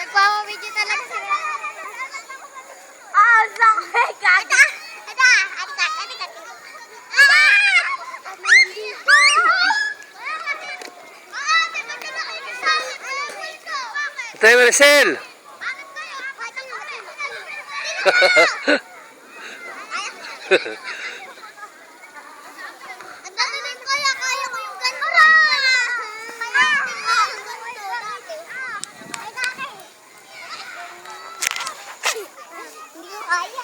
Nagpapabidyo talaga sila. Ah, sakit! Teka, kayo kasama. Bakit? Tayo, Maricel! Bakit kayo? Bakit kayo? Ang dami ng kaya, kaya ko yung ganda. Kaya, Hindi ko kaya.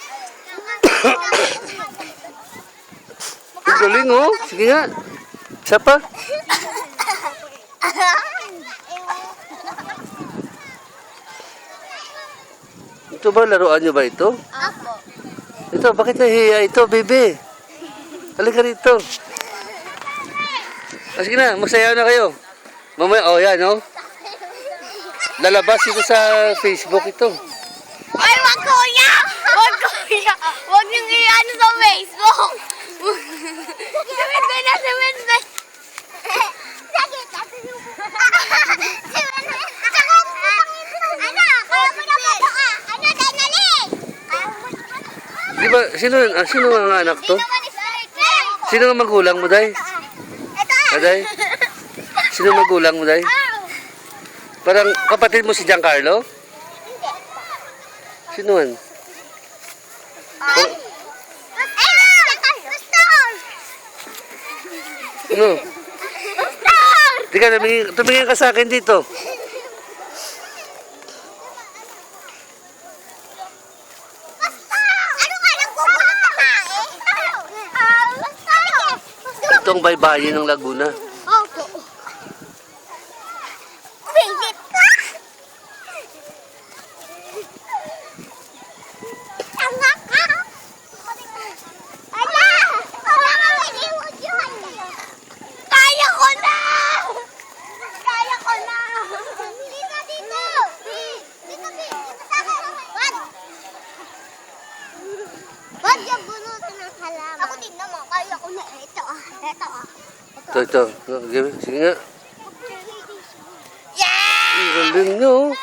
Ang galing, oh. Sige nga. Isa pa. Ito ba, laruan nyo ba ito? Apo. Ito, bakit nahihiya ito, bebe? Halika rito. Ah, sige na, magsayaw na kayo. Mamaya, oh yan, oh. Lalabas ito sa Facebook ito. Ay, wag kuya! Wag kuya! Wag niyong i-ano sa Facebook! Simen ko na, simen ko! Sakit! Na ah? Ano! Di ba, sino, ah, sino ang anak to? Sino? Ang magulang mo, Day? Ito! Aday? Sino ang magulang mo, Day? Parang kapatid mo si Giancarlo? Sino man? Ay! Ano? Pastor! Di ka, tumingin, tumingin ka sa akin dito. Ka nang pupunta ka? Ito ang baybayin ng Laguna. Opo. Bigit ka? Tanga ka? Ala! Wala kang iniwudyuhan kayo. Kaya ko na! Kaya ko na! Dito, dito! Dito, dito sa akin! Wag! Wag yung bunutan ng halaman. Ako din naman, kaya ko na. Ito ah, ito ah. Ito, ito. Sige nga. Yeah! Ang galing nyo.